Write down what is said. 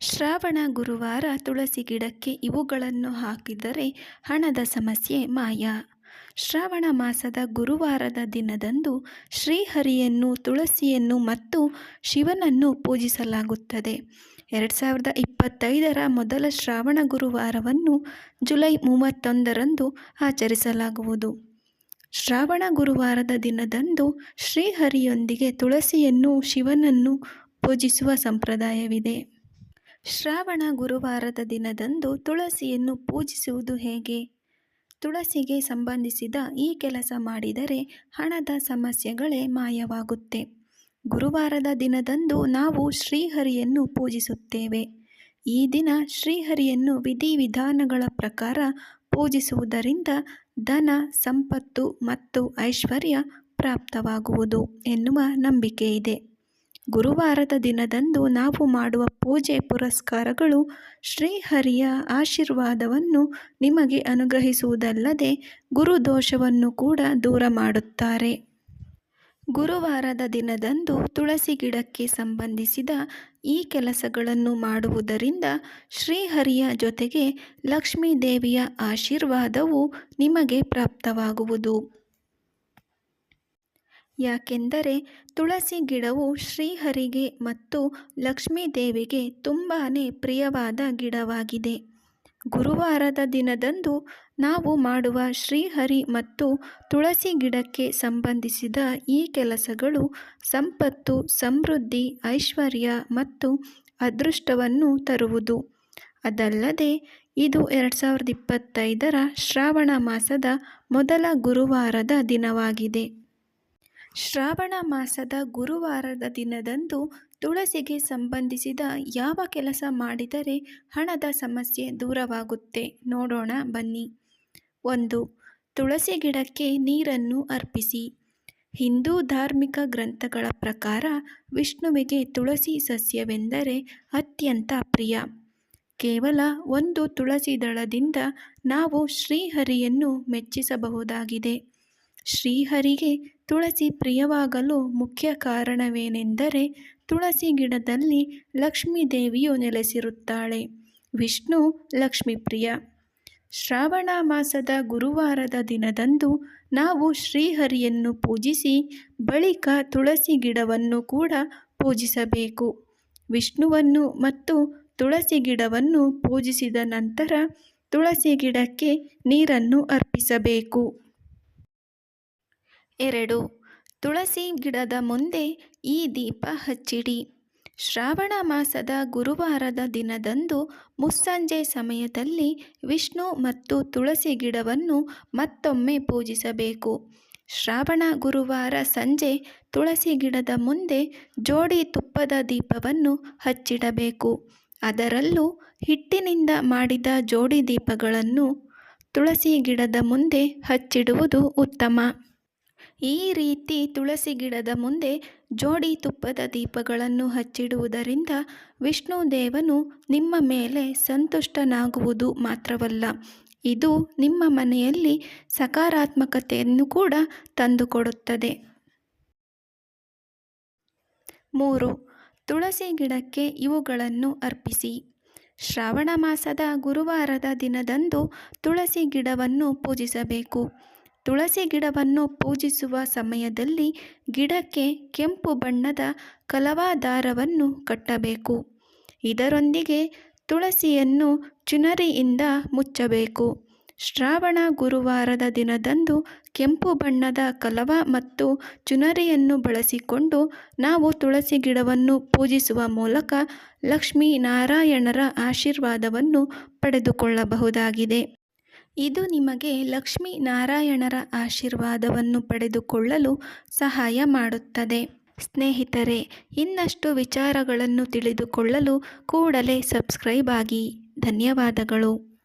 ಶ್ರಾವಣ, ಗುರುವಾರ ತುಳಸಿ ಗಿಡಕ್ಕೆ ಇವುಗಳನ್ನು ಹಾಕಿದರೆ ಹಣದ ಸಮಸ್ಯೆ ಮಾಯ. ಶ್ರಾವಣ ಮಾಸದ ಗುರುವಾರದ ದಿನದಂದು ಶ್ರೀಹರಿಯನ್ನು, ತುಳಸಿಯನ್ನು ಮತ್ತು ಶಿವನನ್ನು ಪೂಜಿಸಲಾಗುತ್ತದೆ. ಎರಡು ಸಾವಿರದ ಇಪ್ಪತ್ತೈದರ ಮೊದಲ ಶ್ರಾವಣ ಗುರುವಾರವನ್ನು ಜುಲೈ ಮೂವತ್ತೊಂದರಂದು ಆಚರಿಸಲಾಗುವುದು. ಶ್ರಾವಣ ಗುರುವಾರದ ದಿನದಂದು ಶ್ರೀಹರಿಯೊಂದಿಗೆ ತುಳಸಿಯನ್ನು ಶಿವನನ್ನು ಪೂಜಿಸುವ ಸಂಪ್ರದಾಯವಿದೆ. ಶ್ರಾವಣ ಗುರುವಾರದ ದಿನದಂದು ತುಳಸಿಯನ್ನು ಪೂಜಿಸುವುದು ಹೇಗೆ? ತುಳಸಿಗೆ ಸಂಬಂಧಿಸಿದ ಈ ಕೆಲಸ ಮಾಡಿದರೆ ಹಣದ ಸಮಸ್ಯೆಗಳೇ ಮಾಯವಾಗುತ್ತೆ. ಗುರುವಾರದ ದಿನದಂದು ನಾವು ಶ್ರೀಹರಿಯನ್ನು ಪೂಜಿಸುತ್ತೇವೆ. ಈ ದಿನ ಶ್ರೀಹರಿಯನ್ನು ವಿಧಿವಿಧಾನಗಳ ಪ್ರಕಾರ ಪೂಜಿಸುವುದರಿಂದ ಧನ, ಸಂಪತ್ತು ಮತ್ತು ಐಶ್ವರ್ಯ ಪ್ರಾಪ್ತವಾಗುವುದು ಎನ್ನುವ ನಂಬಿಕೆ ಇದೆ ಗುರುವಾರದ ದಿನದಂದು ನಾವು ಮಾಡುವ ಪೂಜೆ ಪುರಸ್ಕಾರಗಳು ಶ್ರೀಹರಿಯ ಆಶೀರ್ವಾದವನ್ನು ನಿಮಗೆ ಅನುಗ್ರಹಿಸುವುದಲ್ಲದೆ ಗುರುದೋಷವನ್ನು ಕೂಡ ದೂರ ಮಾಡುತ್ತಾರೆ. ಗುರುವಾರದ ದಿನದಂದು ತುಳಸಿ ಗಿಡಕ್ಕೆ ಸಂಬಂಧಿಸಿದ ಈ ಕೆಲಸಗಳನ್ನು ಮಾಡುವುದರಿಂದ ಶ್ರೀಹರಿಯ ಜೊತೆಗೆ ಲಕ್ಷ್ಮೀ ದೇವಿಯ ಆಶೀರ್ವಾದವು ನಿಮಗೆ ಪ್ರಾಪ್ತವಾಗುವುದು. ಯಾಕೆಂದರೆ ತುಳಸಿ ಗಿಡವು ಶ್ರೀಹರಿಗೆ ಮತ್ತು ಲಕ್ಷ್ಮೀದೇವಿಗೆ ತುಂಬಾ ಪ್ರಿಯವಾದ ಗಿಡವಾಗಿದೆ. ಗುರುವಾರದ ದಿನದಂದು ನಾವು ಮಾಡುವ ಶ್ರೀಹರಿ ಮತ್ತು ತುಳಸಿ ಗಿಡಕ್ಕೆ ಸಂಬಂಧಿಸಿದ ಈ ಕೆಲಸಗಳು ಸಂಪತ್ತು, ಸಮೃದ್ಧಿ, ಐಶ್ವರ್ಯ ಮತ್ತು ಅದೃಷ್ಟವನ್ನು ತರುವುದು. ಅದಲ್ಲದೆ ಇದು ಎರಡು ಸಾವಿರದ ಇಪ್ಪತ್ತೈದರ ಶ್ರಾವಣ ಮಾಸದ ಮೊದಲ ಗುರುವಾರದ ದಿನವಾಗಿದೆ. ಶ್ರಾವಣ ಮಾಸದ ಗುರುವಾರದ ದಿನದಂದು ತುಳಸಿಗೆ ಸಂಬಂಧಿಸಿದ ಯಾವ ಕೆಲಸ ಮಾಡಿದರೆ ಹಣದ ಸಮಸ್ಯೆ ದೂರವಾಗುತ್ತೆ? ನೋಡೋಣ, ಬನ್ನಿ. ಒಂದು, ತುಳಸಿ ಗಿಡಕ್ಕೆ ನೀರನ್ನು ಅರ್ಪಿಸಿ. ಹಿಂದೂ ಧಾರ್ಮಿಕ ಗ್ರಂಥಗಳ ಪ್ರಕಾರ ವಿಷ್ಣುವಿಗೆ ತುಳಸಿ ಸಸ್ಯವೆಂದರೆ ಅತ್ಯಂತ ಪ್ರಿಯ. ಕೇವಲ ಒಂದು ತುಳಸಿ ದಳದಿಂದ ನಾವು ಶ್ರೀಹರಿಯನ್ನು ಮೆಚ್ಚಿಸಬಹುದಾಗಿದೆ. ಶ್ರೀಹರಿಗೆ ತುಳಸಿ ಪ್ರಿಯವಾಗಲು ಮುಖ್ಯ ಕಾರಣವೇನೆಂದರೆ ತುಳಸಿ ಗಿಡದಲ್ಲಿ ಲಕ್ಷ್ಮೀ ದೇವಿಯು ನೆಲೆಸಿರುತ್ತಾಳೆ. ವಿಷ್ಣು ಲಕ್ಷ್ಮೀಪ್ರಿಯ. ಶ್ರಾವಣ ಮಾಸದ ಗುರುವಾರದ ದಿನದಂದು ನಾವು ಶ್ರೀಹರಿಯನ್ನು ಪೂಜಿಸಿ ಬಳಿಕ ತುಳಸಿ ಗಿಡವನ್ನು ಕೂಡ ಪೂಜಿಸಬೇಕು. ವಿಷ್ಣುವನ್ನು ಮತ್ತು ತುಳಸಿ ಗಿಡವನ್ನು ಪೂಜಿಸಿದ ನಂತರ ತುಳಸಿ ಗಿಡಕ್ಕೆ ನೀರನ್ನು ಅರ್ಪಿಸಬೇಕು. ಎರಡು, ತುಳಸಿ ಗಿಡದ ಮುಂದೆ ಈ ದೀಪ ಹಚ್ಚಿಡಿ. ಶ್ರಾವಣ ಮಾಸದ ಗುರುವಾರದ ದಿನದಂದು ಮುಸ್ಸಂಜೆ ಸಮಯದಲ್ಲಿ ವಿಷ್ಣು ಮತ್ತು ತುಳಸಿ ಗಿಡವನ್ನು ಮತ್ತೊಮ್ಮೆ ಪೂಜಿಸಬೇಕು. ಶ್ರಾವಣ ಗುರುವಾರ ಸಂಜೆ ತುಳಸಿ ಗಿಡದ ಮುಂದೆ ಜೋಡಿ ತುಪ್ಪದ ದೀಪವನ್ನು ಹಚ್ಚಿಡಬೇಕು. ಅದರಲ್ಲೂ ಹಿಟ್ಟಿನಿಂದ ಮಾಡಿದ ಜೋಡಿ ದೀಪಗಳನ್ನು ತುಳಸಿ ಗಿಡದ ಮುಂದೆ ಹಚ್ಚಿಡುವುದು ಉತ್ತಮ. ಈ ರೀತಿ ತುಳಸಿ ಗಿಡದ ಮುಂದೆ ಜೋಡಿ ತುಪ್ಪದ ದೀಪಗಳನ್ನು ಹಚ್ಚಿಡುವುದರಿಂದ ವಿಷ್ಣು ದೇವನು ನಿಮ್ಮ ಮೇಲೆ ಸಂತುಷ್ಟನಾಗುವುದು ಮಾತ್ರವಲ್ಲ, ಇದು ನಿಮ್ಮ ಮನೆಯಲ್ಲಿ ಸಕಾರಾತ್ಮಕತೆಯನ್ನು ಕೂಡ ತಂದುಕೊಡುತ್ತದೆ. ಮೂರು, ತುಳಸಿ ಗಿಡಕ್ಕೆ ಇವುಗಳನ್ನು ಅರ್ಪಿಸಿ. ಶ್ರಾವಣ ಮಾಸದ ಗುರುವಾರದ ದಿನದಂದು ತುಳಸಿ ಗಿಡವನ್ನು ಪೂಜಿಸಬೇಕು. ತುಳಸಿ ಗಿಡವನ್ನು ಪೂಜಿಸುವ ಸಮಯದಲ್ಲಿ ಗಿಡಕ್ಕೆ ಕೆಂಪು ಬಣ್ಣದ ಕಲವಾದಾರವನ್ನು ಕಟ್ಟಬೇಕು. ಇದರೊಂದಿಗೆ ತುಳಸಿಯನ್ನು ಚುನರಿಯಿಂದ ಮುಚ್ಚಬೇಕು. ಶ್ರಾವಣ ಗುರುವಾರದ ದಿನದಂದು ಕೆಂಪು ಬಣ್ಣದ ಕಲವ ಮತ್ತು ಚುನರಿಯನ್ನು ಬಳಸಿಕೊಂಡು ನಾವು ತುಳಸಿ ಗಿಡವನ್ನು ಪೂಜಿಸುವ ಮೂಲಕ ಲಕ್ಷ್ಮೀ ನಾರಾಯಣರ ಆಶೀರ್ವಾದವನ್ನು ಪಡೆದುಕೊಳ್ಳಬಹುದಾಗಿದೆ. ಇದು ನಿಮಗೆ ಲಕ್ಷ್ಮೀ ನಾರಾಯಣರ ಆಶೀರ್ವಾದವನ್ನು ಪಡೆದುಕೊಳ್ಳಲು ಸಹಾಯ ಮಾಡುತ್ತದೆ. ಸ್ನೇಹಿತರೆ, ಇನ್ನಷ್ಟು ವಿಚಾರಗಳನ್ನು ತಿಳಿದುಕೊಳ್ಳಲು ಕೂಡಲೇ ಸಬ್ಸ್ಕ್ರೈಬ್ ಆಗಿ. ಧನ್ಯವಾದಗಳು.